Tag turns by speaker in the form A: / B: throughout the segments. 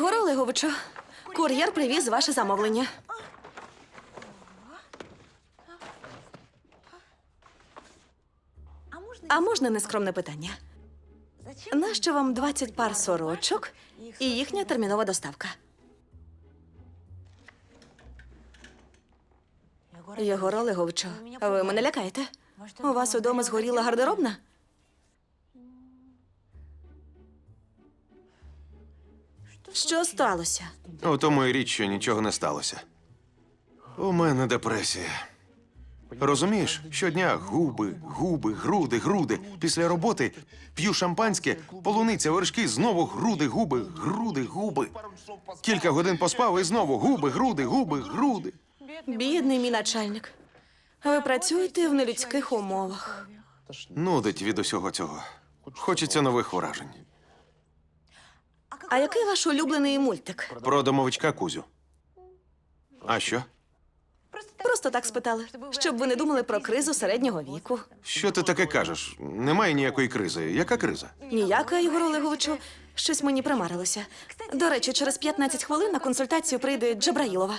A: Єгор Олеговичу, кур'єр привіз ваше замовлення. А можна нескромне питання? Нащо вам 20 пар сорочок і їхня термінова доставка? Єгор Олеговичу, ви мене лякаєте? У вас удома згоріла гардеробна? Що сталося?
B: У тому і річ, що нічого не сталося. У мене депресія. Розумієш, щодня губи, губи, груди, груди. Після роботи п'ю шампанське, полуниця, вершки, знову груди, губи, груди, губи. Кілька годин поспав і знову губи, груди, губи, груди.
A: Бідний мій начальник. Ви працюєте в нелюдських умовах.
B: Нудить від усього цього. Хочеться нових вражень.
A: А який ваш улюблений мультик?
B: Про домовичка Кузю. А що?
A: Просто так спитали, щоб ви не думали про кризу середнього віку.
B: Що ти таке кажеш? Немає ніякої кризи. Яка криза?
A: Ніякої, Єгор Олеговичу, щось мені примарилося. До речі, через 15 хвилин на консультацію прийде Джабраїлова.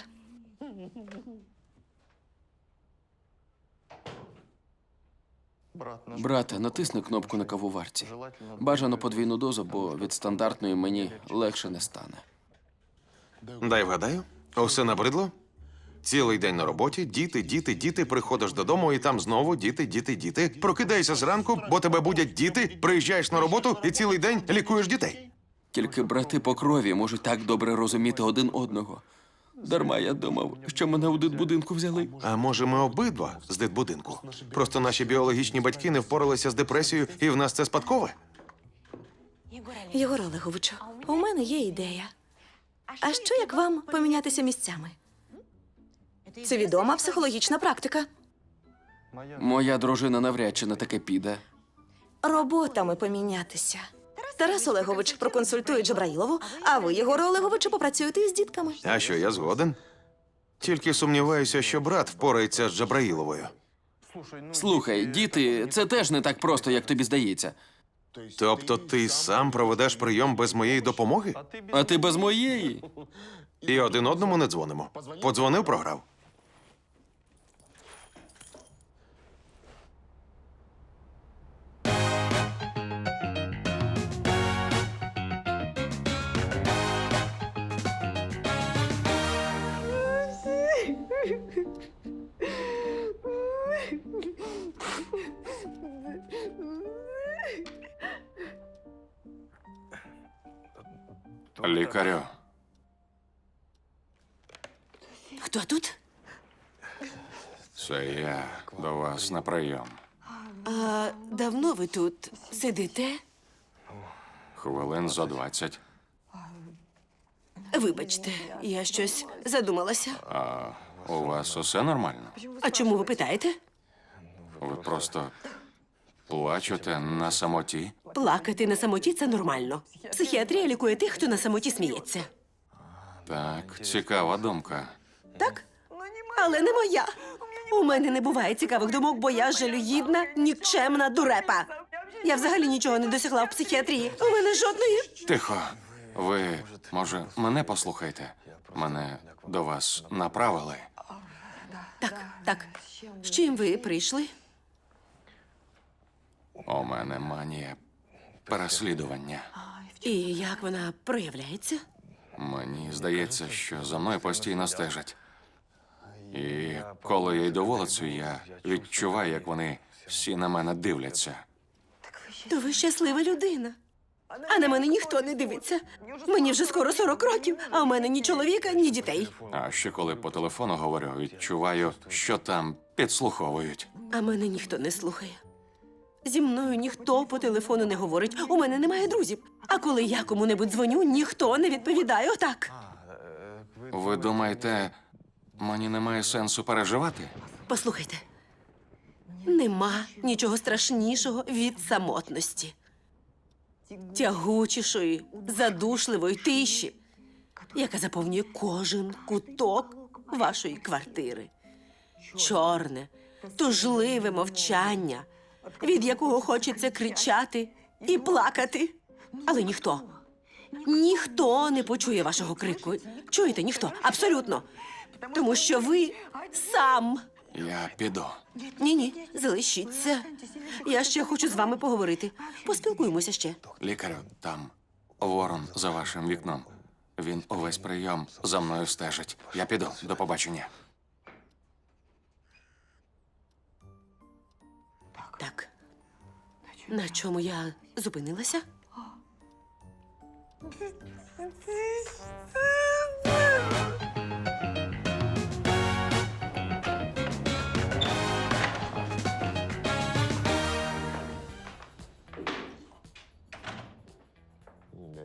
C: Брате, натисни кнопку на кавоварці. Бажано подвійну дозу, бо від стандартної мені легше не стане.
B: Дай вгадаю, усе набридло? Цілий день на роботі, діти, діти, діти, приходиш додому і там знову діти, діти, діти. Прокидаєшся зранку, бо тебе будять діти, приїжджаєш на роботу і цілий день лікуєш дітей.
C: Тільки брати по крові можуть так добре розуміти один одного. Дарма я думав, що мене у дитбудинку взяли.
B: А може, ми обидва з дитбудинку? Просто наші біологічні батьки не впоралися з депресією, і в нас це спадкове?
A: Єгор Олеговичу, у мене є ідея. А що як вам помінятися місцями? Це відома психологічна практика.
C: Моя дружина навряд чи на таке піде.
A: Роботами помінятися. Тарас Олегович проконсультує Джабраїлову, а ви, Єгор Олеговичу, попрацюєте із дітками.
B: А що, я згоден? Тільки сумніваюся, що брат впорається з Джабраїловою.
C: Слухай, діти, це теж не так просто, як тобі здається.
B: Тобто ти сам проведеш прийом без моєї допомоги?
C: А ти без моєї?
B: І один одному не дзвонимо. Подзвонив, програв.
D: Лікарю,
A: Хто тут?
D: це я до вас на прийом.
A: А давно ви тут сидите?
D: Хвилин за двадцять.
A: Вибачте, я щось задумалася.
D: А у вас усе нормально?
A: А чому ви питаєте?
D: Ви просто плачете на самоті?
E: Плакати на самоті це нормально. Психіатрія лікує тих, хто на самоті сміється.
D: Так, цікава думка.
E: Так? Але не моя. У мене не буває цікавих думок, бо я жалюгідна, нікчемна дурепа. Я взагалі нічого не досягла в психіатрії. У мене жодної.
D: Тихо. Ви, може, мене послухайте? Мене до вас направили.
E: Так, так. З чим ви прийшли?
D: У мене манія переслідування.
E: І як вона проявляється?
D: Мені здається, що за мною постійно стежать. І коли я йду вулицею, я відчуваю, як вони всі на мене дивляться.
E: То ви щаслива людина. А на мене ніхто не дивиться. Мені вже скоро 40 років, а у мене ні чоловіка, ні дітей.
D: А ще коли по телефону говорю, відчуваю, що там підслуховують.
E: А мене ніхто не слухає. Зі мною ніхто по телефону не говорить. У мене немає друзів. А коли я кому-небудь дзвоню, ніхто не відповідає отак.
D: Ви думаєте, мені немає сенсу переживати?
E: Послухайте, нема нічого страшнішого від самотності, тягучішої, задушливої тиші, яка заповнює кожен куток вашої квартири. Чорне, тужливе мовчання, від якого хочеться кричати і плакати. Але ніхто, Ніхто не почує вашого крику. Чуєте, ніхто? Абсолютно. Тому що ви сам.
D: Я піду.
E: Ні, ні, залишіться. Я ще хочу з вами поговорити. Поспілкуємося ще.
D: Лікарю, там ворон за вашим вікном. Він увесь прийом за мною стежить. Я піду. До побачення.
E: На чому я зупинилася?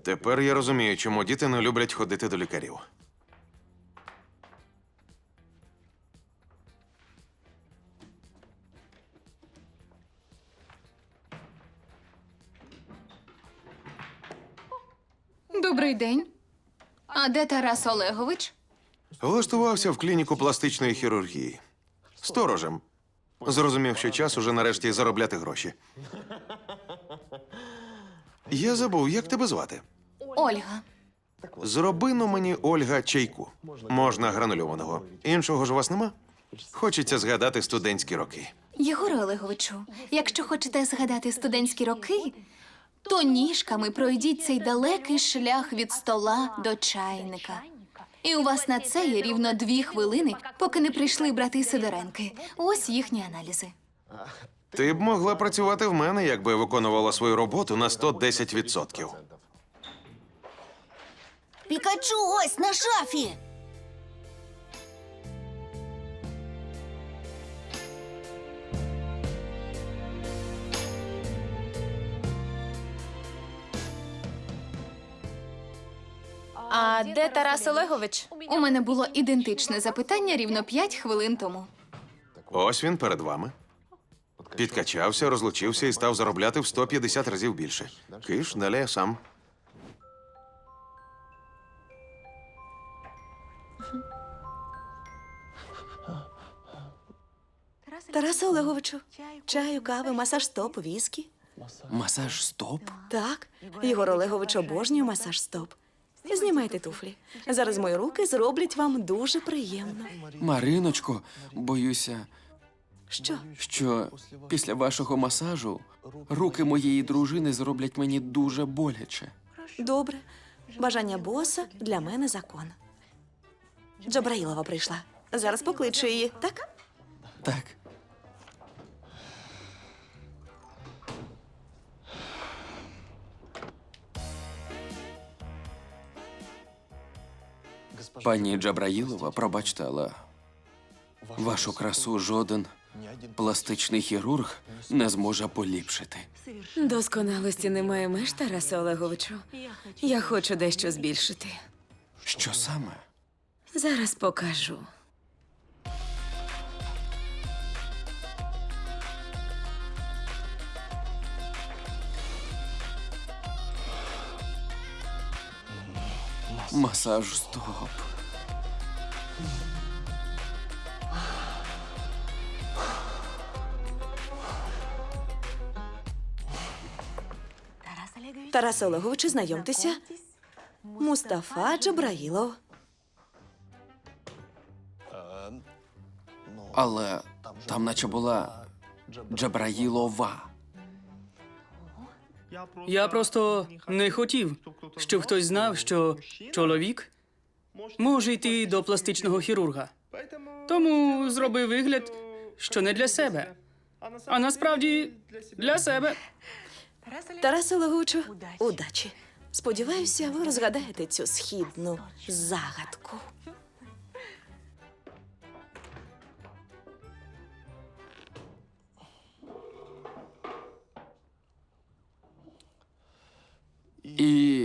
B: Тепер я розумію, чому діти не люблять ходити до лікарів.
F: Добрий день. А де Тарас Олегович?
B: Влаштувався в клініку пластичної хірургії. Сторожем. Зрозумів, що час уже нарешті заробляти гроші. Я забув, як тебе звати.
F: Ольга.
B: Зроби ну мені Ольга чайку. Можна гранульованого. Іншого ж у вас нема? Хочеться згадати студентські роки.
F: Єгоре Олеговичу, якщо хочете згадати студентські роки, то ніжками пройдіть цей далекий шлях від стола до чайника. І у вас на це є рівно дві хвилини, поки не прийшли брати Сидоренки. Ось їхні аналізи.
B: Ти б могла працювати в мене, якби виконувала свою роботу на 110%.
G: Пікачу ось на шафі.
H: А де Тарас Олегович?
F: У мене було ідентичне запитання рівно п'ять хвилин тому.
B: Ось він перед вами. Підкачався, розлучився і став заробляти в 150 разів більше. Киш, далі я сам.
A: Тарасе Олеговичу, чаю, кави, масаж стоп, віскі.
C: Масаж стоп?
A: Так, Єгор Олегович обожнює масаж стоп. Знімайте туфлі. Зараз мої руки зроблять вам дуже приємно.
C: Мариночко, боюся,
A: Що?
C: що після вашого масажу руки моєї дружини зроблять мені дуже боляче.
A: Добре. Бажання боса для мене закон. Джабраїлова прийшла. Зараз покличу її, так?
C: Так. Пані Джабраїлова, пробачте, але вашу красу жоден пластичний хірург не зможе поліпшити.
H: Досконалості немає меж, Тарасе Олеговичу. Я хочу дещо збільшити.
C: Що саме?
H: Зараз покажу.
C: Масаж стоп.
A: Тарасе Олеговичу, знайомтеся. Мустафа Джабраїлов.
C: Але там наче була Джабраїлова.
I: Я просто не хотів, щоб хтось знав, що чоловік може йти до пластичного хірурга. Тому зробив вигляд, що не для себе. А насправді для себе.
A: Тарасе Олеговичу, удачі. Сподіваюся, ви розгадаєте цю східну загадку.
C: І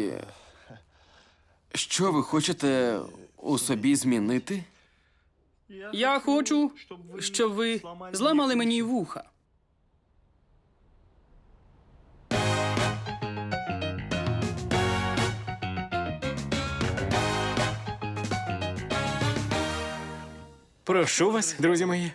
C: що ви хочете у собі змінити?
I: Я хочу, щоб ви зламали мені вуха.
J: Прошу вас, друзі мої.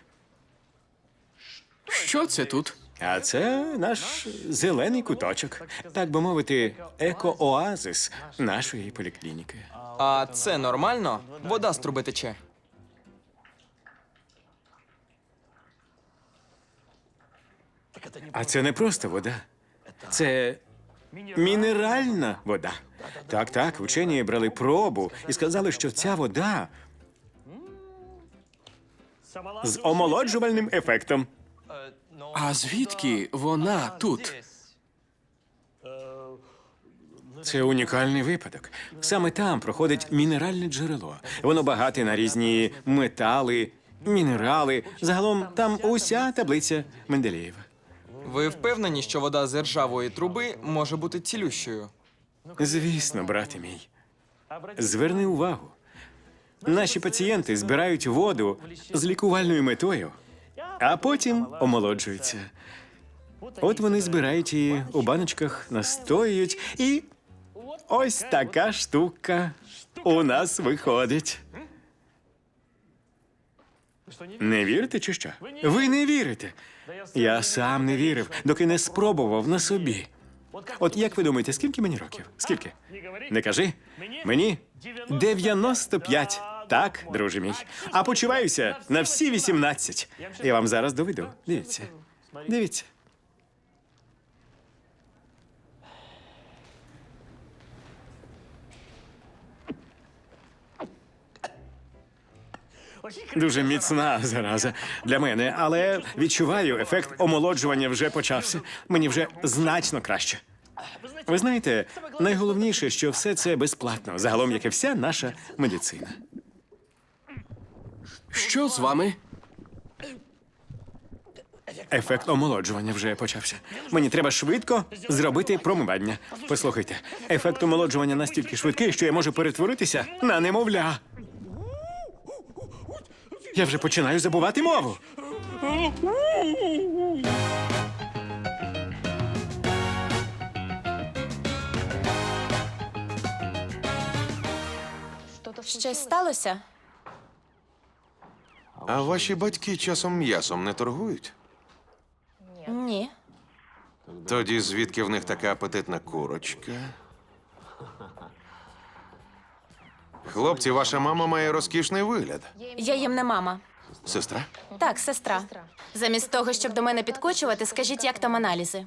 C: Що це тут?
J: А це наш зелений куточок, так би мовити, еко-оазис нашої поліклініки.
K: А це нормально? Вода з труби тече.
J: А це не просто вода, це мінеральна вода. Так, так, вчені брали пробу і сказали, що ця вода з омолоджувальним ефектом.
C: А звідки вона тут?
J: Це унікальний випадок. Саме там проходить мінеральне джерело. Воно багате на різні метали, мінерали. Загалом там уся таблиця Менделєєва.
K: Ви впевнені, що вода з ржавої труби може бути цілющою?
J: Звісно, брате мій. Зверни увагу. Наші пацієнти збирають воду з лікувальною метою, а потім омолоджуються. От вони збирають її у баночках, настоюють, і ось така штука у нас виходить. Не вірите чи що? Ви не вірите. Я сам не вірив, доки не спробував на собі. От як ви думаєте, скільки мені років? Скільки? Не кажи. Мені 95. Так, друже мій. А почуваюся на всі 18. Я вам зараз доведу. Дивіться. Дивіться. Дуже міцна зараза для мене, але відчуваю, ефект омолоджування вже почався. Мені вже значно краще. Ви знаєте, найголовніше, що все це безплатно, загалом, як і вся наша медицина.
C: Що з вами?
J: Ефект омолоджування вже почався. Мені треба швидко зробити промивання. Послухайте, ефект омолоджування настільки швидкий, що я можу перетворитися на немовля. Я вже починаю забувати мову.
G: Щось сталося?
B: А ваші батьки часом м'ясом не торгують?
G: Ні.
B: Тоді звідки в них така апетитна курочка? Хлопці, ваша мама має розкішний вигляд.
G: Я їм не мама.
B: Сестра?
G: Так, сестра. Замість того, щоб до мене підкочувати, скажіть, як там аналізи.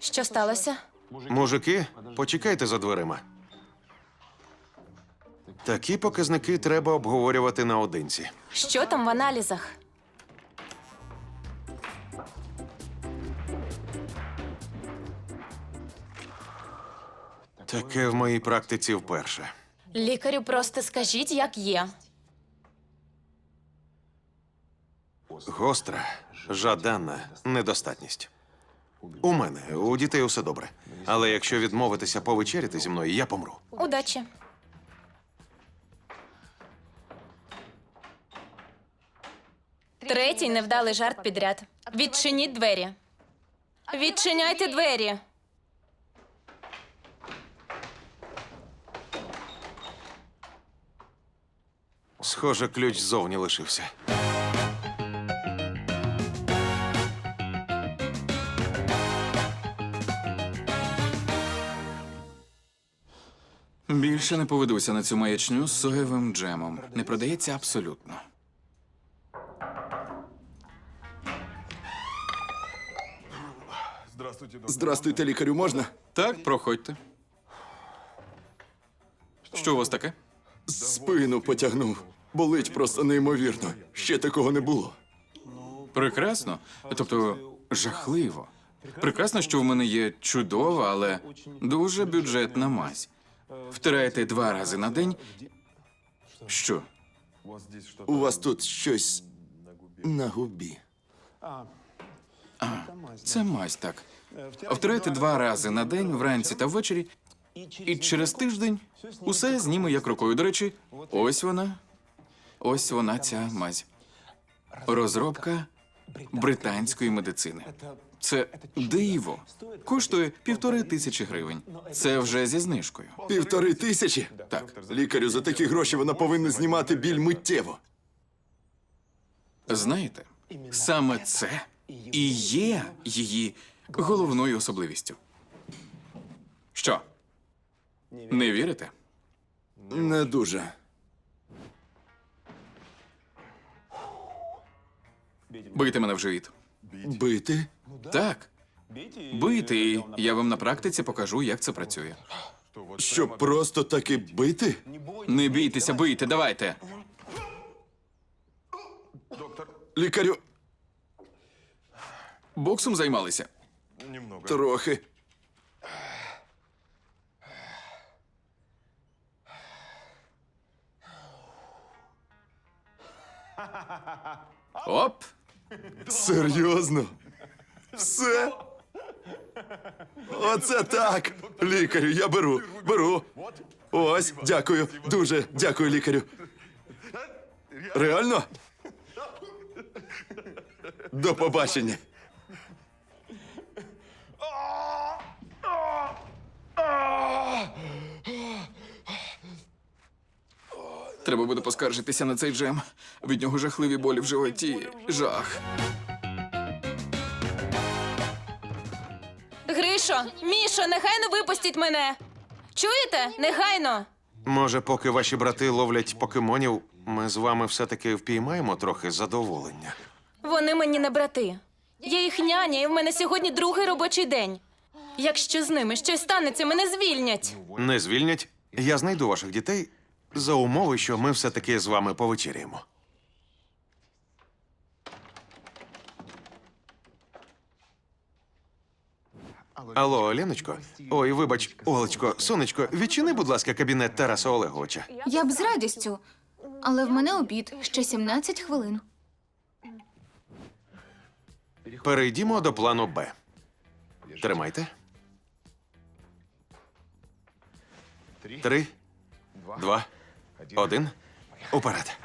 G: Що сталося?
B: Мужики, почекайте за дверима. Такі показники треба обговорювати наодинці.
G: Що там в аналізах?
B: Таке в моїй практиці вперше.
G: Лікарю просто скажіть, як є.
B: Гостра, жаданна недостатність. У мене, у дітей усе добре. Але якщо відмовитися повечеряти зі мною, я помру.
G: Удачі. Третій невдалий жарт підряд. Відчиніть двері. Відчиняйте двері.
B: Схоже, ключ ззовні лишився.
L: Більше не поведуся на цю маячню з соєвим джемом. Не продається абсолютно.
C: Здрастуйте, лікарю, можна?
L: Так, проходьте. Що у вас таке?
C: Спину потягнув. Болить просто неймовірно. Ще такого не було.
L: Прекрасно. Тобто, жахливо. Прекрасно, що в мене є чудова, але дуже бюджетна мазь. Втираєте два рази на день. Що?
C: У вас тут щось на губі.
L: Це мазь, так. Втираєте два рази на день, вранці та ввечері, і через тиждень усе зніме як рукою. До речі, ось вона. Ось вона, ця мазь. Розробка британської медицини. Це диво. Коштує півтори тисячі гривень. Це вже зі знижкою.
M: Півтори тисячі?
L: Так.
M: Лікарю за такі гроші вона повинна знімати біль миттєво.
L: Знаєте, саме це і є її головною особливістю. Що? Не вірите?
M: Не дуже.
L: Бийте мене в живіт.
M: Бити?
L: Так. Бийте, і я вам на практиці покажу, як це працює.
M: Щоб просто таки бити?
L: Не бійтеся, бийте, давайте.
M: Лікарю,
L: Боксом займалися.
M: трохи.
L: Оп!
M: Серйозно? Все? Оце так. Лікарю, я беру, беру. Ось, дякую. Дуже дякую, лікарю. Реально? До побачення.
L: Треба буде поскаржитися на цей джем. Від нього жахливі болі в животі. Жах.
G: Гришо, Мішо, негайно випустіть мене. Чуєте? Негайно.
B: Може, поки ваші брати ловлять покемонів, ми з вами все-таки впіймаємо трохи задоволення.
G: Вони мені не брати. Я їх няня, і в мене сьогодні другий робочий день. Якщо з ними щось станеться, мене звільнять.
B: Не звільнять. Я знайду ваших дітей за умови, що ми все-таки з вами повечеряємо. Алло, Леночко. Ой, вибач, Олечко, сонечко, відчини, будь ласка, кабінет Тараса Олеговича.
F: Я б з радістю, але в мене обід ще 17 хвилин.
B: Перейдімо до плану Б. Тримайте. Три, два, один. Уперед.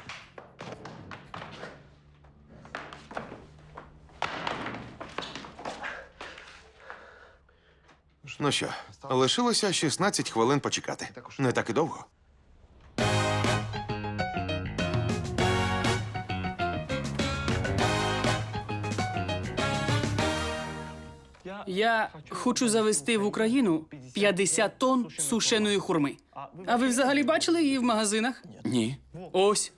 B: Ну що, лишилося 16 хвилин почекати. Не так і довго.
I: Я хочу завести в Україну 50 тонн сушеної хурми. А ви взагалі бачили її в магазинах?
C: Ні.
I: Ось.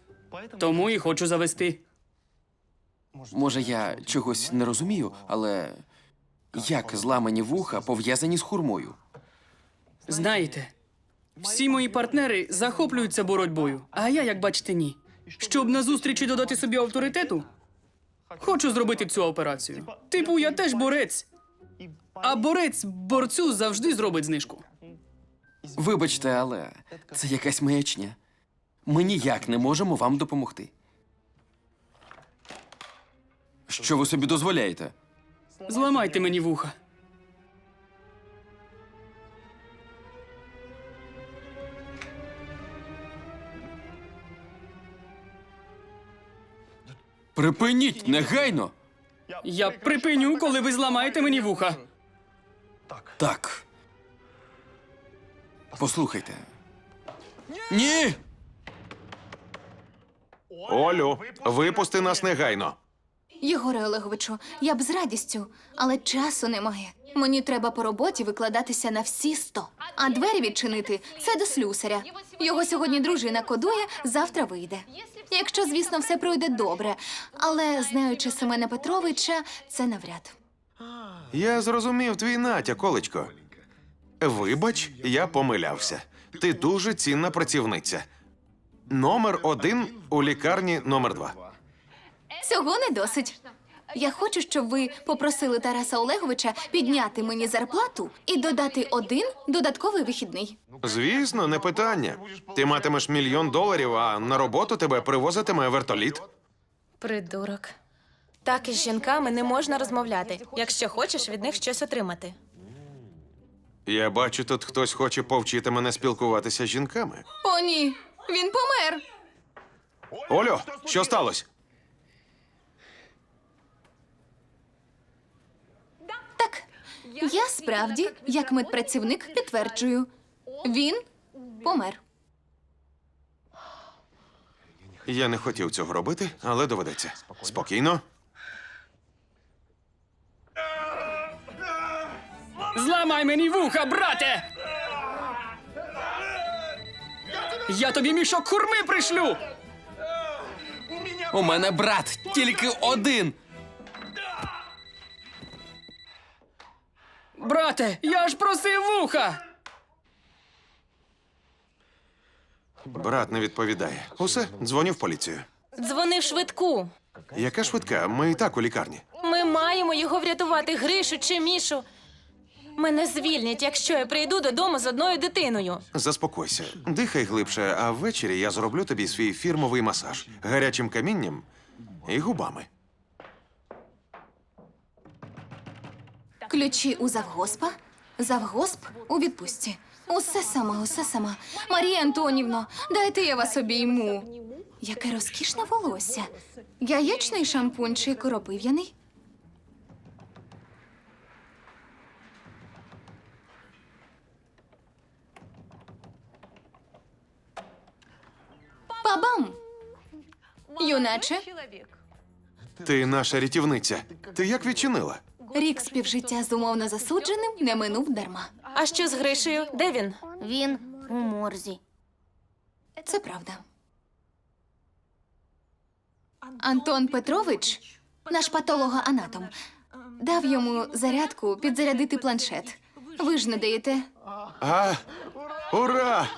I: Тому і хочу завести.
C: Може, я чогось не розумію, але як зламані вуха пов'язані з хурмою?
I: Знаєте, всі мої партнери захоплюються боротьбою, а я, як бачите, ні. Щоб на зустрічі додати собі авторитету, хочу зробити цю операцію. Типу, я теж борець. А борець борцю завжди зробить знижку.
C: Вибачте, але це якась маячня. Ми ніяк не можемо вам допомогти. Що ви собі дозволяєте?
I: Зламайте мені вуха.
C: Припиніть негайно!
I: Я припиню, коли ви зламаєте мені вуха.
C: Так. Послухайте. Ні!
B: Олю, випусти нас негайно.
F: Єгоре Олеговичу, я б з радістю, але часу немає. Мені треба по роботі викладатися на всі сто. А двері відчинити це до слюсаря. Його сьогодні дружина кодує, завтра вийде. Якщо, звісно, все пройде добре. Але знаючи Семена Петровича, це навряд.
B: Я зрозумів твій натяк, Олечко. Вибач, я помилявся. Ти дуже цінна працівниця. Номер один у лікарні номер два.
F: Цього не досить. Я хочу, щоб ви попросили Тараса Олеговича підняти мені зарплату і додати один додатковий вихідний.
B: Звісно, не питання. Ти матимеш мільйон доларів, а на роботу тебе привозитиме вертоліт.
G: Придурок. Так із жінками не можна розмовляти, якщо хочеш від них щось отримати.
B: Я бачу, тут хтось хоче повчити мене спілкуватися з жінками.
F: О, ні, він помер.
B: Олю, що сталося?
F: Я справді, як медпрацівник, підтверджую. Він помер.
B: Я не хотів цього робити, але доведеться. Спокійно.
I: Зламай мені вуха, брате! Я тобі мішок хурми пришлю!
C: У мене брат тільки один.
I: Брате, я ж просив вуха!
B: Брат не відповідає. Усе, дзвоню в поліцію.
G: Дзвони в швидку.
B: Яка швидка? Ми і так у лікарні.
G: Ми маємо його врятувати, Гришу чи Мішу. Мене звільнять, якщо я прийду додому з одною дитиною.
B: Заспокойся, дихай глибше, а ввечері я зроблю тобі свій фірмовий масаж гарячим камінням і губами.
F: Ключі у завгоспа, завгосп у відпустці. Усе сама, усе сама. Марія Антонівно, дайте я вас обійму. Яке розкішне волосся. Яєчний шампунь чи коропив'яний? Пабам! Юначе,
B: Ти наша рятівниця. Ти як відчинила?
F: Рік співжиття з умовно засудженим не минув дарма.
G: А що з Гришею? Де він?
N: Він у морзі.
F: Це правда. Антон Петрович, наш патологоанатом, дав йому зарядку підзарядити планшет. Ви ж не даєте.
B: А, ура!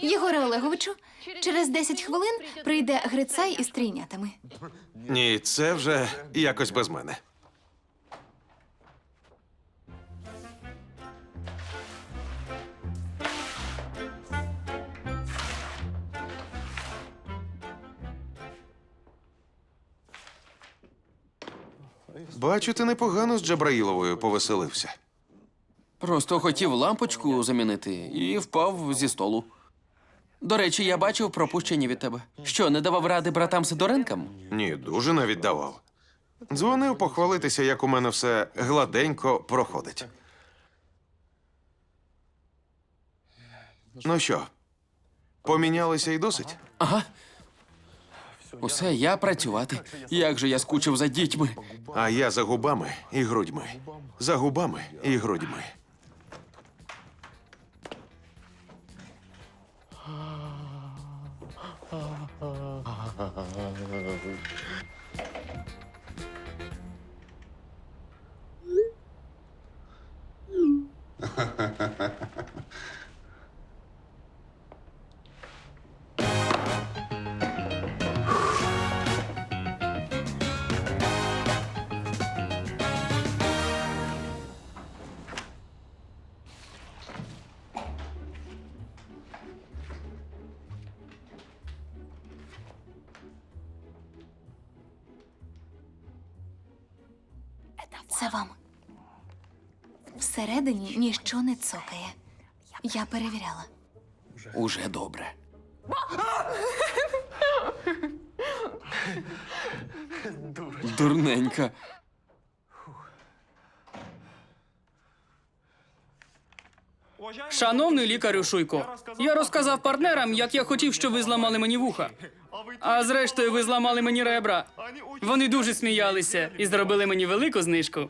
F: Єгоре Олеговичу, через 10 хвилин прийде Грицай із трійнятами.
B: Ні, це вже якось без мене. Бачу, ти непогано з Джабраїловою повеселився.
C: Просто хотів лампочку замінити і впав зі столу. До речі, я бачив пропущені від тебе. Що, не давав ради братам Сидоренкам?
B: Ні, дуже навіть давав. Дзвонив похвалитися, як у мене все гладенько проходить. Ну що, помінялися і досить?
C: Ага. Усе, я працювати. Як же я скучив за дітьми.
B: А я за губами і грудьми. За губами і грудьми.
F: Всередині ніщо не цокає. Я перевіряла.
C: Уже добре. Дурненька.
I: Шановний лікарю Шуйко, я розказав партнерам, як я хотів, щоб ви зламали мені вуха. А зрештою, ви зламали мені ребра. Вони дуже сміялися і зробили мені велику знижку.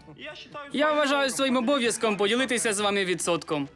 I: Я вважаю своїм обов'язком поділитися з вами відсотком.